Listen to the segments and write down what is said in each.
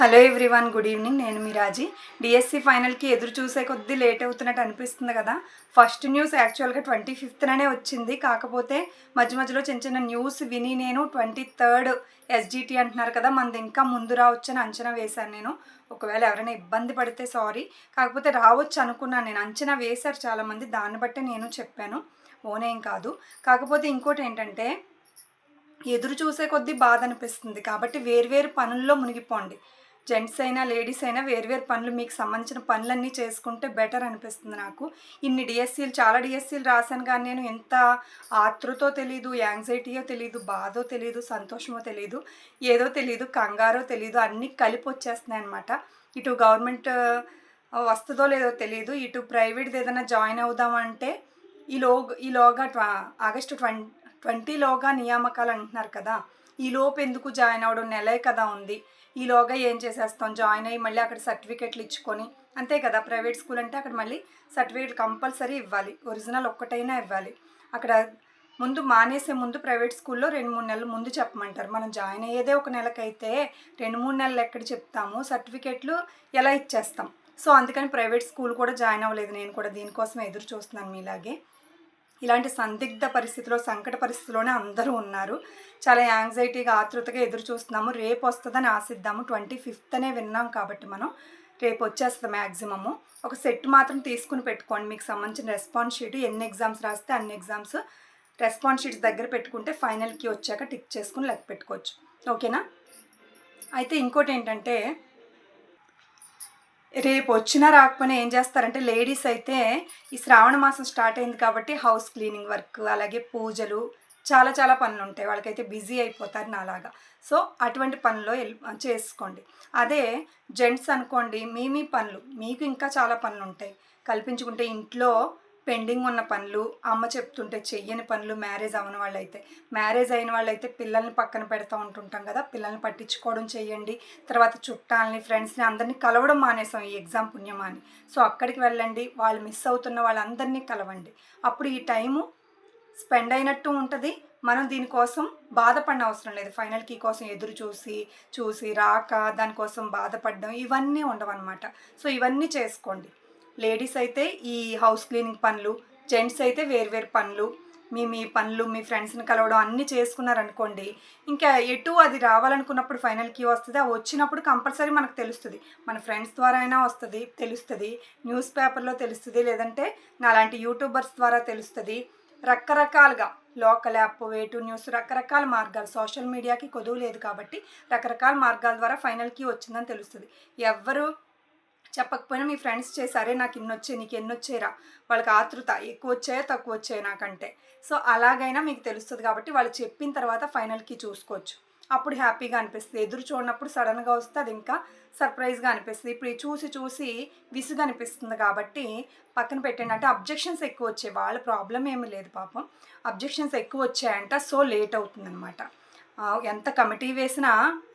Hello everyone good evening. నేను మీరాజీ DSC ఫైనల్కి ఎదురు చూసే కొద్దీ లేట్ అవుతున్నట్టు అనిపిస్తుంది కదా. ఫస్ట్ న్యూస్ యాక్చువల్గా ట్వంటీ ఫిఫ్త్ననే వచ్చింది. కాకపోతే మధ్య మధ్యలో చిన్న చిన్న న్యూస్ విని నేను ట్వంటీ థర్డ్ ఎస్జిటి అంటున్నారు కదా మనది ఇంకా ముందు రావచ్చు అని అంచనా వేశాను నేను. ఒకవేళ ఎవరైనా ఇబ్బంది పడితే సారీ కాకపోతే రావచ్చు అనుకున్నాను నేను. అంచనా వేశారు చాలామంది. దాన్ని బట్టే నేను చెప్పాను. ఓనేం కాదు. కాకపోతే ఇంకోటి ఏంటంటే ఎదురు చూసే కొద్దీ బాధ అనిపిస్తుంది. కాబట్టి వేర్వేరు పనుల్లో మునిగిపోండి. జెంట్స్ అయినా లేడీస్ అయినా వేర్వేరు పనులు మీకు సంబంధించిన పనులన్నీ చేసుకుంటే బెటర్ అనిపిస్తుంది నాకు. ఇన్ని డిఎస్సీలు చాలా డిఎస్సీలు రాశాను కానీ నేను ఎంత ఆతృతో తెలీదు యాంగ్జైటీయో తెలీదు బాధో తెలీదు సంతోషమో తెలీదు ఏదో తెలీదు కంగారో తెలీదు అన్నీ కలిపి వచ్చేస్తున్నాయి అనమాట ఇటు గవర్నమెంట్ వస్తుందో లేదో తెలియదు ఇటు ప్రైవేట్ది ఏదైనా జాయిన్ అవుదామంటే ఈలో ఈలోగా ట్వ ఆగస్టు ట్వం ట్వంటీలోగా నియామకాలు అంటున్నారు కదా. ఈ లోపు ఎందుకు జాయిన్ అవ్వడం నెలే కదా ఉంది. ఈలోగా ఏం చేసేస్తాం? జాయిన్ అయ్యి మళ్ళీ అక్కడ సర్టిఫికెట్లు ఇచ్చుకొని అంతే కదా? ప్రైవేట్ స్కూల్ అంటే అక్కడ మళ్ళీ సర్టిఫికేట్ కంపల్సరీ ఇవ్వాలి. ఒరిజినల్ ఒక్కటైనా ఇవ్వాలి. అక్కడ ముందు మానేసే ముందు ప్రైవేట్ స్కూల్లో రెండు మూడు నెలలు ముందు చెప్పమంటారు. మనం జాయిన్ అయ్యేదే ఒక నెలకైతే రెండు మూడు నెలలు ఎక్కడ చెప్తాము? సర్టిఫికెట్లు ఎలా ఇచ్చేస్తాం? సో అందుకని ప్రైవేట్ స్కూల్ కూడా జాయిన్ అవ్వలేదు. నేను కూడా దీనికోసం ఎదురు చూస్తున్నాను మీలాగే. ఇలాంటి సందిగ్ధ పరిస్థితిలో సంకట పరిస్థితిలోనే అందరూ ఉన్నారు. చాలా యాంగ్జైటీగా ఆతృతగా ఎదురు చూస్తున్నాము. రేపు వస్తుందని ఆశిద్దాము. ట్వంటీ ఫిఫ్త్ అనే విన్నాం కాబట్టి మనం. రేపు వచ్చేస్తుంది మ్యాక్సిమము ఒక సెట్ మాత్రం తీసుకుని పెట్టుకోండి. మీకు సంబంధించిన రెస్పాన్స్ షీట్ ఎన్ని ఎగ్జామ్స్ రాస్తే అన్ని ఎగ్జామ్స్. రెస్పాన్స్ షీట్స్ దగ్గర పెట్టుకుంటే ఫైనల్కి వచ్చాక టిక్ చేసుకుని లెక్క పెట్టుకోవచ్చు. ఓకేనా? అయితే ఇంకోటి ఏంటంటే రేపు వచ్చినా రాకపోయినా ఏం చేస్తారంటే లేడీస్ అయితే ఈ శ్రావణ మాసం స్టార్ట్ అయింది కాబట్టి హౌస్ క్లీనింగ్ వర్క్ అలాగే పూజలు చాలా చాలా పనులు ఉంటాయి. వాళ్ళకైతే బిజీ అయిపోతారు నాలాగా. సో అటువంటి పనులు చేసుకోండి. అదే జెంట్స్ అనుకోండి మీ మీ పనులు మీకు ఇంకా చాలా పనులు ఉంటాయి. కల్పించుకుంటే ఇంట్లో పెండింగ్ ఉన్న పనులు అమ్మ చెప్తుంటే చెయ్యని పనులు మ్యారేజ్ అవని వాళ్ళైతే. మ్యారేజ్ అయిన వాళ్ళైతే పిల్లల్ని పక్కన పెడతా ఉంటుంటాం కదా పిల్లల్ని పట్టించుకోవడం చేయండి తర్వాత చుట్టాలని ఫ్రెండ్స్ని అందరినీ కలవడం మానేసాం ఈ ఎగ్జామ్ పుణ్యమాని. సో అక్కడికి వెళ్ళండి వాళ్ళు మిస్ అవుతున్న వాళ్ళందరినీ కలవండి. అప్పుడు ఈ టైము స్పెండ్ అయినట్టు ఉంటుంది. మనం దీనికోసం బాధపడిన అవసరం లేదు. ఫైనల్ కీ కోసం ఎదురు చూసి చూసి రాక దానికోసం బాధపడడం ఇవన్నీ ఉండవన్నమాట. సో ఇవన్నీ చేసుకోండి. లేడీస్ అయితే ఈ హౌస్ క్లీనింగ్ పనులు జెంట్స్ అయితే వేరువేరు పనులు మీ మీ పనులు మీ ఫ్రెండ్స్ని కలవడం అన్నీ చేసుకున్నారనుకోండి ఇంకా ఎటు అది రావాలనుకున్నప్పుడు ఫైనల్ క్యూ వస్తుంది అది వచ్చినప్పుడు కంపల్సరీ మనకు తెలుస్తుంది. మన ఫ్రెండ్స్ ద్వారా అయినా వస్తుంది తెలుస్తుంది న్యూస్ పేపర్లో తెలుస్తుంది లేదంటే నాలాంటి యూట్యూబర్స్ ద్వారా తెలుస్తుంది. రకరకాలుగా లోకల్ యాప్ వేటు న్యూస్ రకరకాల మార్గాలు సోషల్ మీడియాకి కొదువు లేదు కాబట్టి రకరకాల మార్గాల ద్వారా ఫైనల్కి వచ్చిందని తెలుస్తుంది. ఎవరు చెప్పకపోయినా మీ ఫ్రెండ్స్ చేసారే నాకు ఇన్ని వచ్చాయి నీకు ఎన్ని వచ్చాయిరా వాళ్ళకి ఆతృత ఎక్కువ వచ్చాయో తక్కువ వచ్చాయో నాకంటే. సో అలాగైనా మీకు తెలుస్తుంది కాబట్టి వాళ్ళు చెప్పిన తర్వాత ఫైనల్కి చూసుకోవచ్చు. అప్పుడు హ్యాపీగా అనిపిస్తుంది. ఎదురు చూడనప్పుడు సడన్గా వస్తే అది ఇంకా సర్ప్రైజ్గా అనిపిస్తుంది. ఇప్పుడు చూసి చూసి విసుగు అనిపిస్తుంది కాబట్టి పక్కన పెట్టండి. అంటే అబ్జెక్షన్స్ ఎక్కువ వచ్చాయి వాళ్ళ ప్రాబ్లం ఏమీ లేదు పాపం. అబ్జెక్షన్స్ ఎక్కువ వచ్చాయంట సో లేట్ అవుతుందన్నమాట. ఎంత కమిటీ వేసినా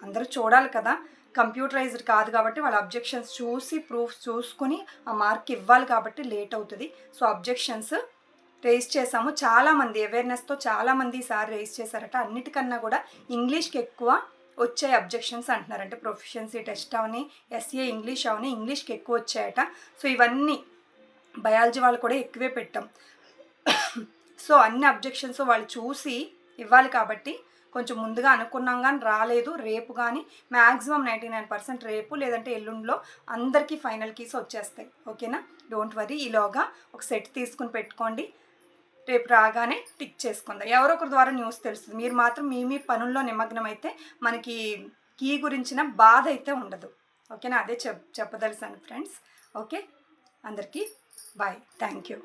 అందరూ చూడాలి కదా. కంప్యూటరైజ్డ్ కాదు కాబట్టి వాళ్ళ అబ్జెక్షన్స్ చూసి ప్రూఫ్స్ చూసుకుని ఆ మార్క్ ఇవ్వాలి కాబట్టి లేట్ అవుతుంది. సో అబ్జెక్షన్స్ రేస్ చేసాము చాలామంది అవేర్నెస్తో చాలామంది ఈసారి రేస్ చేశారట. అన్నిటికన్నా కూడా ఇంగ్లీష్కి ఎక్కువ వచ్చే అబ్జెక్షన్స్ అంటున్నారు అంటే ప్రొఫిషియన్సీ టెస్ట్ అవని ఎస్ఏ ఇంగ్లీష్ అవని ఇంగ్లీష్కి ఎక్కువ వచ్చాయట. సో ఇవన్నీ బయాలజీ వాళ్ళు కూడా ఎక్కువే పెట్టాం. సో అన్ని అబ్జెక్షన్స్ వాళ్ళు చూసి ఇవ్వాలి కాబట్టి కొంచెం ముందుగా అనుకున్నాం కానీ రాలేదు. రేపు కానీ మ్యాక్సిమం నైంటీ నైన్ పర్సెంట్ రేపు లేదంటే ఎల్లుండిలో అందరికీ ఫైనల్ కీస్ వచ్చేస్తాయి. ఓకేనా? Don't worry. ఈలోగా ఒక సెట్ తీసుకుని పెట్టుకోండి. రేపు రాగానే టిక్ చేసుకుందాం. ఎవరో ఒకరి ద్వారా న్యూస్ తెలుస్తుంది. మీరు మాత్రం మీ మీ పనుల్లో నిమగ్నం అయితే మనకి కీ గురించిన బాధ అయితే ఉండదు. ఓకేనా? అదే చెప్ చెప్పదలిసాను ఫ్రెండ్స్. ఓకే? అందరికీ బాయ్. Thank you.